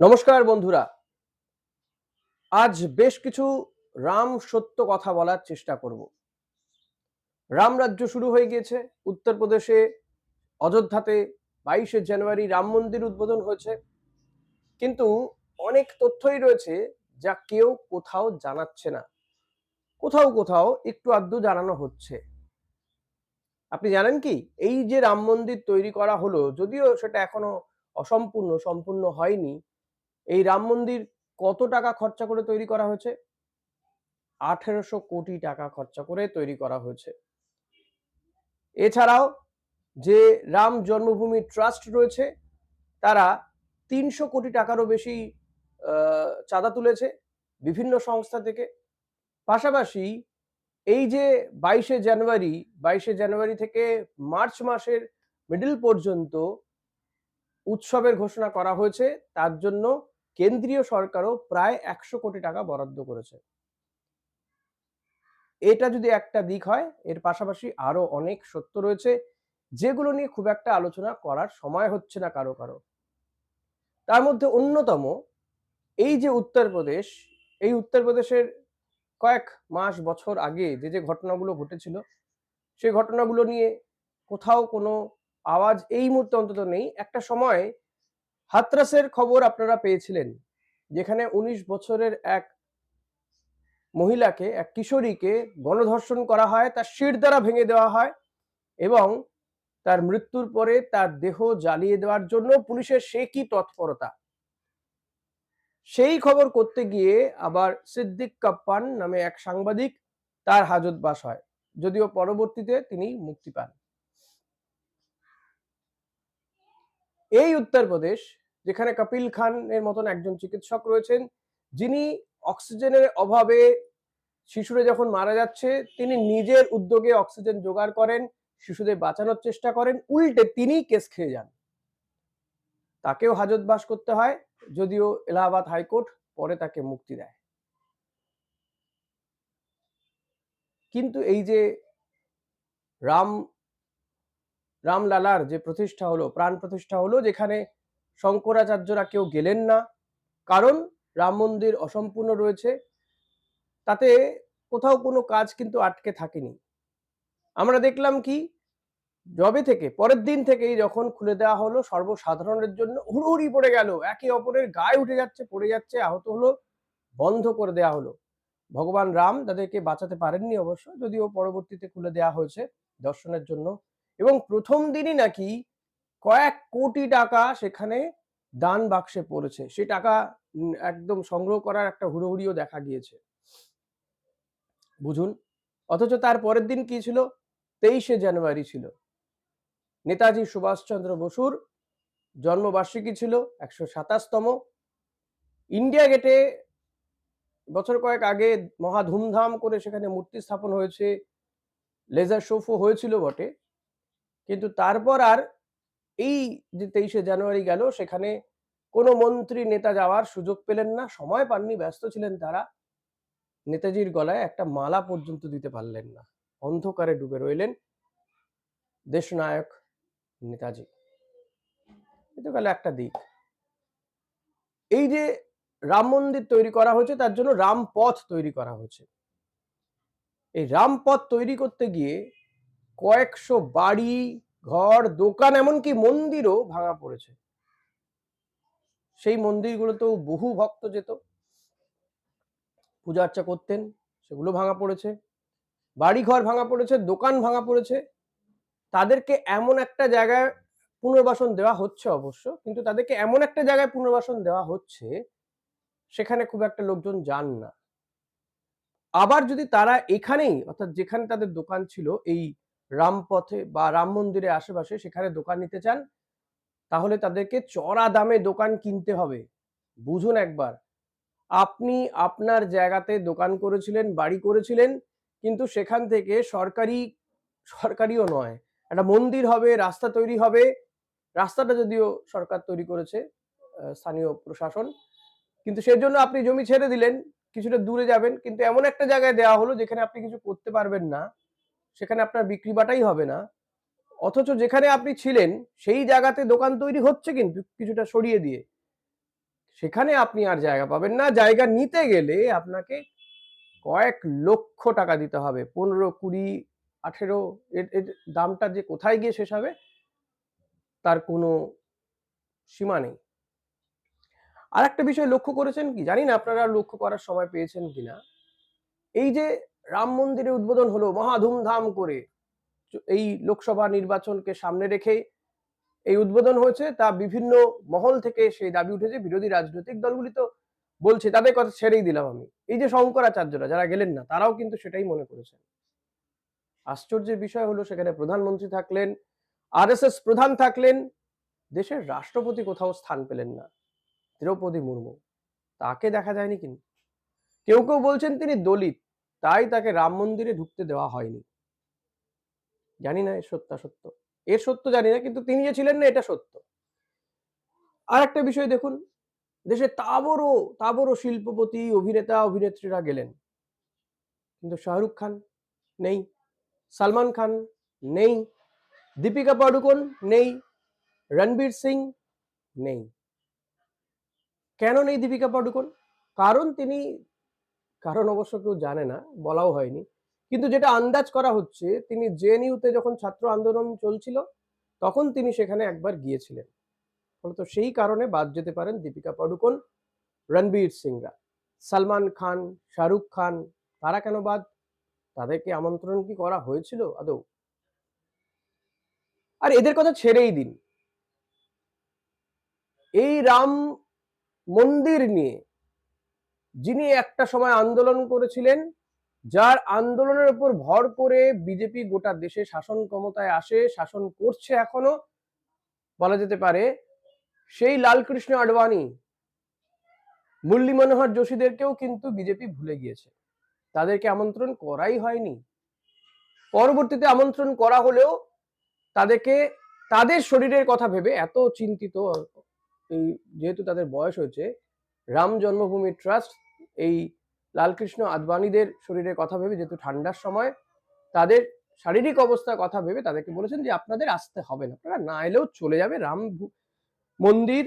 নমস্কার বন্ধুরা। আজ বেশ কিছু রাম সত্য কথা বলার চেষ্টা করব। রাম রাজ্য শুরু হয়ে গিয়েছে। উত্তরপ্রদেশে অযোধ্যাতে বাইশে জানুয়ারি রাম মন্দির উদ্বোধন হয়েছে। কিন্তু অনেক তথ্যই রয়েছে যা কেউ কোথাও জানাচ্ছে না। কোথাও কোথাও একটু আধটু জানানো হচ্ছে। আপনি জানেন কি? এই যে রাম মন্দির তৈরি করা হলো, যদিও সেটা এখনও অসম্পূর্ণ, সম্পূর্ণ হয়নি এই রাম মন্দির কত টাকা খরচা করে তৈরি করা হয়েছে? আঠেরোশো কোটি টাকা খরচা করে তৈরি করা হয়েছে। এছাড়াও যে রাম জন্মভূমি ট্রাস্ট রয়েছে, তারা তিনশো কোটি টাকারও বেশি চাঁদা তুলেছে বিভিন্ন সংস্থা থেকে। পাশাপাশি এই যে বাইশে জানুয়ারি বাইশে জানুয়ারি থেকে মার্চ মাসের মিডল পর্যন্ত উৎসবের ঘোষণা করা হয়েছে, তার জন্য কেন্দ্রীয় সরকারও প্রায় একশো কোটি টাকা বরাদ্দ করেছে। এটা যদি একটা দিক হয়, এর পাশাপাশি আরও অনেক সত্য রয়েছে, যেগুলো নিয়ে খুব একটা আলোচনা করার সময় হচ্ছে না কারও কারও। তার মধ্যে অন্যতম, এই যে উত্তরপ্রদেশ এই উত্তরপ্রদেশের কয়েক মাস, বছর আগে যে যে ঘটনাগুলো ঘটেছিল, সেই ঘটনাগুলো নিয়ে কোথাও কোনো আওয়াজ এই মুহূর্তে অন্তত নেই। একটা সময় হাতরাসের খবর আপনারা পেয়েছিলেন, যেখানে উনিশ বছরের এক মহিলাকে, এক কিশোরীকে গণধর্ষণ করা হয়, তার শির দ্বারা ভেঙে দেওয়া হয় এবং তার মৃত্যুর পরে তার দেহ জ্বালিয়ে দেওয়ার জন্য পুলিশের সে কি তৎপরতা? সেই খবর করতে গিয়ে আবার সিদ্দিক কাপ্পান নামে এক সাংবাদিক তার হাজতবাস হয়, যদিও পরবর্তীতে তিনি মুক্তি পান। এই উত্তরপ্রদেশ যেখানে কপিল খানের মতন একজন চিকিৎসক রয়েছেন, যিনি অক্সিজেনের অভাবে শিশুরা যখন মারা যাচ্ছে, তিনি নিজের উদ্যোগে অক্সিজেন জোগাড় করেন, শিশুদের বাঁচানোর চেষ্টা করেন, উল্টে তিনি কেস খেয়ে যান। তাকেও হাজতবাস করতে হয়, যদিও এলাহাবাদ হাইকোর্ট পরে তাকে মুক্তি দেয়। কিন্তু এই যে রাম রামলালার যে প্রতিষ্ঠা হলো, প্রাণ প্রতিষ্ঠা হলো, যেখানে শঙ্করাচার্যরা কেউ গেলেন না। কারণ রাম মন্দির অসম্পূর্ণ রয়েছে। তাতে কোথাও কোনো কাজ কিন্তু আটকে থাকেনি। আমরা দেখলাম কি জবে থেকে, পরের দিন থেকেই যখন খুলে দেওয়া হলো, সর্বসাধারণের জন্য হুড়োহুড়ি পড়ে গেল। একে অপরের গায়ে উঠে যাচ্ছে, পড়ে যাচ্ছে, আহত হলো, বন্ধ করে দেওয়া হলো। ভগবান রাম তাদেরকে বাঁচাতে পারেননি অবশ্য, যদিও পরবর্তীতে খুলে দেওয়া হয়েছে দর্শনের জন্য। এবং প্রথম দিনই নাকি কয়েক কোটি টাকা সেখানে দান বাক্সে পড়েছে। সেই টাকা একদম সংগ্রহ করার একটা হুড়োহুড়িও দেখা গিয়েছে। বুঝুন? অথচ তার পরের দিন কি ছিল? তেইশে জানুয়ারি ছিল। নেতাজি সুভাষচন্দ্র বসুর জন্মবার্ষিকী ছিল একশো সাতাশতম। ইন্ডিয়া গেটে বছর কয়েক আগে মহা ধুমধাম করে সেখানে মূর্তি স্থাপন হয়েছে। লেজার শোফও হয়েছিল বটে। কিন্তু তারপর আর এই যে তেইশে জানুয়ারি গেল, সেখানে কোনো মন্ত্রী নেতা যাওয়ার সুযোগ পেলেন না, সময় পাননি, ব্যস্ত ছিলেন তারা। নেতাজির গলায় একটা মালা পর্যন্ত দিতে পারলেন না। অন্ধকারে ডুবে রইলেন দেশনায়ক নেতাজি। এটা গেল একটা দিক। এই যে রাম মন্দির তৈরি করা হয়েছে, তার জন্য রামপথ তৈরি করা হয়েছে। এই রামপথ তৈরি করতে গিয়ে কয়েকশো বাড়ি, ঘর, দোকান, এমনকি মন্দিরও ভাঙা পড়েছে। সেই মন্দিরগুলোতেও বহু ভক্ত যেত। পূজা আর্চা করতেন, সেগুলো ভাঙা পড়েছে। বাড়ি ঘর ভাঙা পড়েছে, দোকান ভাঙা পড়েছে। তাদেরকে এমন একটা জায়গায় পুনর্বাসন দেওয়া হচ্ছে অবশ্য, কিন্তু তাদেরকে এমন একটা জায়গায় পুনর্বাসন দেওয়া হচ্ছে, সেখানে খুব একটা লোকজন যান না। আবার যদি তারা এখানেই, অর্থাৎ যেখানে তাদের দোকান ছিল, এই রামপথে বা রাম মন্দিরের আশেপাশে সেখানে দোকান নিতে চান, তাহলে তাদেরকে চড়া দামে দোকান কিনতে হবে। বুঝুন একবার, আপনি আপনার জায়গাতে দোকান করেছিলেন, বাড়ি করেছিলেন, কিন্তু সেখান থেকে সরকারি, সরকারিও নয়, একটা মন্দির হবে, রাস্তা তৈরি হবে, রাস্তাটা যদিও সরকার তৈরি করেছে স্থানীয় প্রশাসন, কিন্তু সেজন্য আপনি জমি ছেড়ে দিলেন, কিছুটা দূরে যাবেন, কিন্তু এমন একটা জায়গায় দেওয়া হলো যেখানে আপনি কিছু করতে পারবেন না। সেখানে আপনার বিক্রি বাটাই হবে না। অথচ যেখানে আপনি ছিলেন, সেই জায়গাতে দোকান তৈরি হচ্ছে কিন্তু কিছুটা সরিয়ে দিয়ে। সেখানে আপনি আর জায়গা পাবেন না। জায়গা নিতে গেলে আপনাকে কয়েক লক্ষ টাকা দিতে হবে। পনেরো, কুড়ি, আঠেরো, এর দামটা যে কোথায় গিয়ে শেষ হবে, তার কোনো সীমা নেই। আর একটা বিষয় লক্ষ্য করেছেন কি? জানি না আপনারা লক্ষ্য করার সময় পেয়েছেন কিনা। এই যে রাম মন্দিরের উদ্বোধন হলো, মহা ধুমধাম করে। এই লোকসভা নির্বাচনকে সামনে রেখে এই উদ্বোধন হয়েছে। তা বিভিন্ন মহল থেকে সেই দাবি উঠেছে, বিরোধী রাজনৈতিক দলগুলি তো বলছে, তাদের কথা ছেড়েই দিলাম আমি। এই যে শঙ্করাচার্যরা, যারা গেলেন না, তারাও কিন্তু সেটাই মনে করেছেন। আশ্চর্যের বিষয় হলো, সেখানে প্রধানমন্ত্রী থাকলেন, আরএসএস প্রধান থাকলেন, দেশের রাষ্ট্রপতি কোথাও স্থান পেলেন না, দ্রৌপদী মুর্মু। তাকে দেখা যায়নি কিন্তু। কেউ কেউ বলছেন তিনি দলিত তাই তাকে রাম মন্দিরে ঢুকতে দেওয়া হয়নি। জানি না এর সত্যাসত্য এর সত্য জানি না, কিন্তু তিনি যে ছিলেন না, এটা সত্য। আর একটা বিষয় দেখুন, দেশে তাবড়ো তাবড়ো শিল্পপতি, অভিনেতা, অভিনেত্রীরা গেলেন। কিন্তু শাহরুখ খান নেই, সালমান খান নেই, দীপিকা পাডুকোন নেই, রণবীর সিং নেই। কেন নেই দীপিকা পাডুকোন? কারণ তিনি কারণ অবশ্য কেউ জানে না, বলাও হয়নি। কিন্তু যেটা আন্দাজ করা হচ্ছে, তিনি জেএনইউতে যখন ছাত্র আন্দোলন চলছিল, তখন তিনি সেখানে একবার গিয়েছিলেন। ফলত সেই কারণে বাদ যেতে পারেন দীপিকা পাডুকোন, রণবীর সিংরা। সালমান খান, শাহরুখ খান, তারা কেন বাদ? তাদেরকে আমন্ত্রণ কি করা হয়েছিল আদৌ? আর এদের কথা ছেড়েই দিন। এই রাম মন্দির নিয়ে যিনি একটা সময় আন্দোলন করেছিলেন, যার আন্দোলনের উপর ভর করে বিজেপি গোটা দেশে শাসন ক্ষমতায় আসে, শাসন করছে এখনও, বলা যেতে পারে, সেই লালকৃষ্ণ আডবাণী, মুরলী মনোহর যোশীদেরকেও কিন্তু বিজেপি ভুলে গিয়েছে। তাদেরকে আমন্ত্রণ করাই হয়নি। পরবর্তীতে আমন্ত্রণ করা হলেও তাদেরকে, তাদের শরীরের কথা ভেবে এত চিন্তিত, এই যেহেতু তাদের বয়স হয়েছে, রাম জন্মভূমি ট্রাস্ট এই লালকৃষ্ণ আদবানীদের শরীরের কথা ভেবে, যেহেতু ঠান্ডার সময়, তাদের শারীরিক অবস্থার কথা ভেবে তাদেরকে বলেছেন যে, আপনাদের আসতে হবে না। আপনারা না এলেও চলে যাবে। রাম মন্দির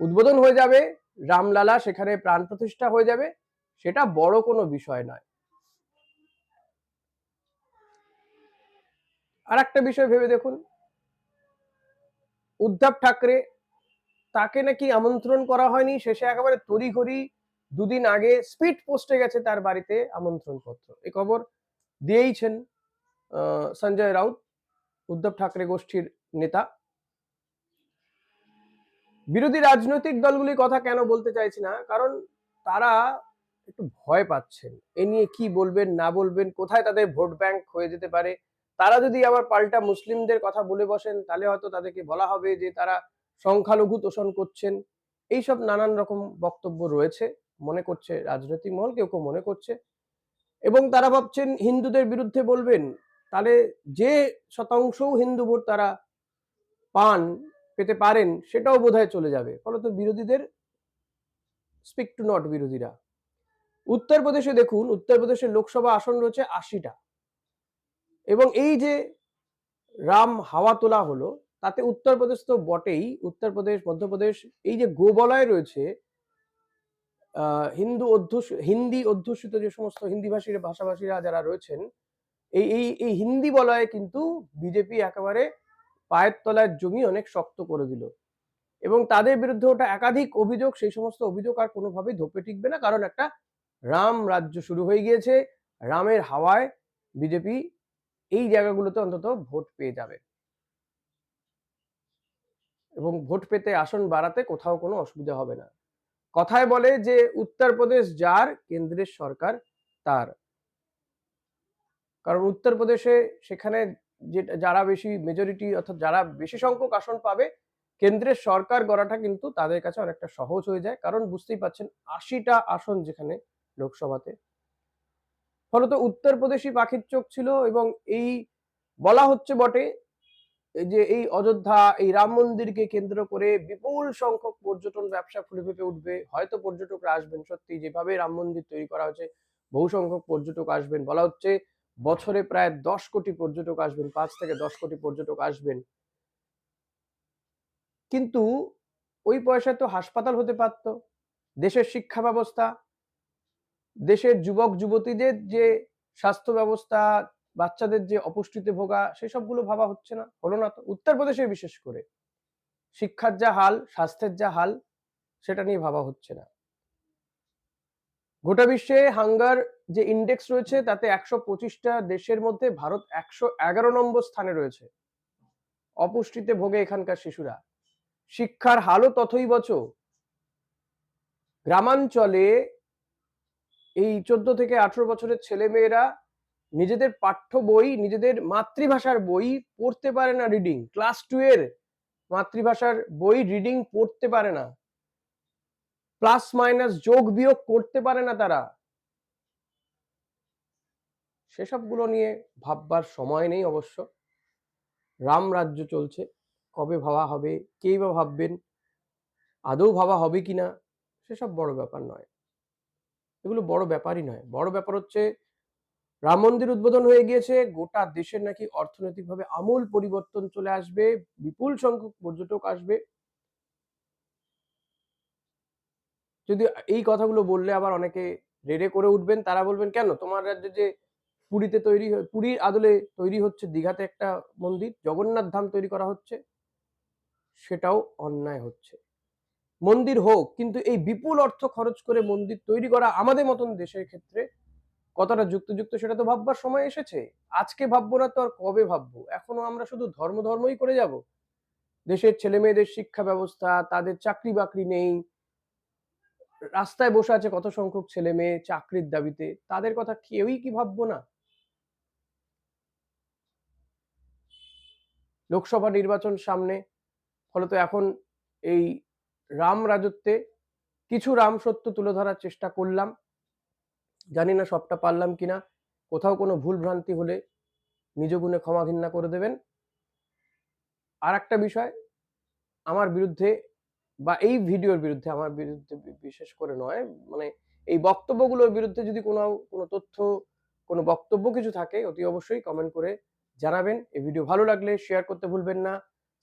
উদ্বোধন হয়ে যাবে। রামলালা সেখানে প্রাণ প্রতিষ্ঠা হয়ে যাবে। সেটা বড় কোনো বিষয় নয়। আর একটা বিষয় ভেবে দেখুন। উদ্ধব ঠাকরে তাকে নাকি আমন্ত্রণ করা হয়নি। শেষে একেবারে তড়িঘড়ি দুদিন আগে স্পিড পোস্টে গেছে তার বাড়িতে আমন্ত্রণ পত্র এই খবর দিয়েইছেন সঞ্জয় রাউত, উদ্ধব ঠাকরে গোষ্ঠীর নেতা। বিরোধী রাজনৈতিক দলগুলি কথা কেন বলতে চাইছি না? কারণ তারা একটু ভয় পাচ্ছেন। এ নিয়ে কি বলবেন, না বলবেন, কোথায় তাদের ভোট ব্যাংক হয়ে যেতে পারে? তারা যদি আবার পাল্টা মুসলিমদের কথা বলে বসেন, তাহলে হয়তো তাদেরকে বলা হবে যে তারা সংখ্যালঘু তোষণ করছেন। এইসব নানান রকম বক্তব্য রয়েছে। মনে করছে, রাজনৈতিক মহল কেউ কেউ মনে করছে। এবং তারা ভাবছেন হিন্দুদের বিরুদ্ধে বলবেন। তাহলে যে শতাংশও হিন্দু ভোট তারা পান, পেতে পারেন, সেটাও বোধহয় চলে যাবে। ফলত বিরোধীদের স্পিক টু নট বিরোধীরা। উত্তরপ্রদেশে দেখুন, উত্তরপ্রদেশের লোকসভা আসন রয়েছে আশিটা। এবং এই যে রাম হাওয়া তোলা হলো, তাতে উত্তরপ্রদেশ তো বটেই। উত্তরপ্রদেশ, মধ্যপ্রদেশ, এই যে গোবলয় রয়েছে হিন্দু অধ্যুষ, হিন্দি অধ্যুষিত যে সমস্ত হিন্দি ভাষীর ভাষাভাষীরা যারা রয়েছেন, এই এই এই হিন্দি বলয়ে কিন্তু বিজেপি একেবারে পায়ের তলায় জমি অনেক শক্ত করে দিল। এবং তাদের বিরুদ্ধে ওটা একাধিক অভিযোগ, সেই সমস্ত অভিযোগ আর কোনোভাবেই ধোপে টিকবে না, কারণ একটা রাম রাজ্য শুরু হয়ে গিয়েছে, রামের হাওয়ায় বিজেপি এই জায়গাগুলোতে অন্তত ভোট পেয়ে যাবে। এবং ভোট পেতে আসন বাড়াতে কোথাও কোনো অসুবিধা হবে না। কথায় বলে যে উত্তরপ্রদেশ যার, কেন্দ্রের সরকার তার। কারণ উত্তরপ্রদেশে সেখানে যে, যারা বেশি মেজরিটি অর্থাৎ যারা বেশি সংখ্যক আসন পাবে, কেন্দ্রের সরকার গড়াটা কিন্তু তাদের কাছে অনেকটা সহজ হয়ে যায়। কারণ বুঝতেই পাচ্ছেন আশিটা আসন যেখানে লোকসভাতে। ফলত উত্তরপ্রদেশই পাখির চোখ ছিল এবং এই বলা হচ্ছে বটে যে এই অযোধ্যা, এই রাম মন্দিরকে কেন্দ্র করে বিপুল সংখ্যক পর্যটন ব্যবসা ফুলে ফেপে উঠবে। হয়তো পর্যটকরা আসবেন, সত্যি যেভাবে রাম মন্দির তৈরি করা হয়েছে, বহু সংখ্যক পর্যটক আসবেন। বলা হচ্ছে বছরে প্রায় দশ কোটি পর্যটক আসবেন, পাঁচ থেকে দশ কোটি পর্যটক আসবেন। কিন্তু ওই পয়সায় তো হাসপাতাল হতে পারতো। দেশের শিক্ষা ব্যবস্থা, দেশের যুবক যুবতীদের যে স্বাস্থ্য ব্যবস্থা বাচ্চাদের যে অপুষ্টিতে ভোগা, সেসবগুলো ভাবা হচ্ছে না। হলো না তো। উত্তরপ্রদেশে বিশেষ করে। শিক্ষার যা হাল, স্বাস্থ্যের যা হাল, সেটা নিয়ে ভাবা হচ্ছে না। গোটা বিশ্বে হাঙ্গার যে ইন্ডেক্স রয়েছে, তাতে একশো পঁচিশটা দেশের মধ্যে ভারত একশো এগারো নম্বর স্থানে রয়েছে। অপুষ্টিতে ভোগে এখানকার শিশুরা। শিক্ষার হালও তথই বচ গ্রামাঞ্চলে এই চোদ্দ থেকে আঠারো বছরের ছেলে মেয়েরা নিজেদের পাঠ্য বই, নিজেদের মাতৃভাষার বই পড়তে পারে না রিডিং ক্লাস টু এর মাতৃভাষার বই রিডিং পড়তে পারে না। প্লাস মাইনাস যোগ বিয়োগ করতে পারে না তারা। সেসবগুলো নিয়ে ভাববার সময় নেই অবশ্য। রাম রাজ্য চলছে। কবে ভাবা হবে? কেই বা ভাববেন? আদৌ ভাবা হবে কিনা? সেসব বড় ব্যাপার নয়। এগুলো বড় ব্যাপারই নয়। বড় ব্যাপার হচ্ছে রাম মন্দির উদ্বোধন হয়ে গিয়েছে। গোটা দেশের নাকি অর্থনৈতিকভাবে আমূল পরিবর্তন চলে আসবে। বিপুল সংখ্যক পর্যটক আসবে। যদি এই কথাগুলো বললে আবার অনেকে রেড়ে করে উঠবেন। তারা বলবেন, কেন? তোমার রাজ্যে যে পুরীতে তৈরি পুরীর আদলে তৈরি হচ্ছে দীঘাতে একটা মন্দির, জগন্নাথ ধাম তৈরি করা হচ্ছে, সেটাও অন্যায় হচ্ছে। মন্দির হোক, কিন্তু এই বিপুল অর্থ খরচ করে মন্দির তৈরি করা আমাদের মতন দেশের ক্ষেত্রে কতটা যুক্তিযুক্ত সেটা তো ভাববার সময় এসেছে। আজকে ভাববো না তো আর কবে ভাববো? এখনও আমরা শুধু ধর্ম ধর্মই করে যাব। দেশের ছেলে মেয়েদের শিক্ষা ব্যবস্থা, তাদের চাকরি বাকরি নেই। রাস্তায় বসে আছে কত সংখ্যক ছেলে মেয়ে চাকরির দাবিতে। তাদের কথা কেউই কি ভাববো না? লোকসভা নির্বাচন সামনে, ফলত এখন এই রাম রাজত্বে কিছু রাম সত্য তুলে ধরার চেষ্টা করলাম। জানি না সবটা পারলাম কিনা। কোথাও কোনো ভুল ভ্রান্তি হলে নিজ গুণে ক্ষমা ঘৃণা করে দেবেন। আর একটা বিষয়, আমার বিরুদ্ধে বা এই ভিডিওর বিরুদ্ধে, আমার বিরুদ্ধে বিশেষ করে নয় মানে এই বক্তব্যগুলোর বিরুদ্ধে যদি কোনো কোনো তথ্য, কোনো বক্তব্য কিছু থাকে, অতি অবশ্যই কমেন্ট করে জানাবেন। এই ভিডিও ভালো লাগলে শেয়ার করতে ভুলবেন না।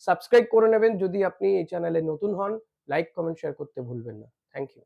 সাবস্ক্রাইব করে নেবেন যদি আপনি এই চ্যানেলে নতুন হন লাইক কমেন্ট শেয়ার করতে ভুলবেন না। Thank you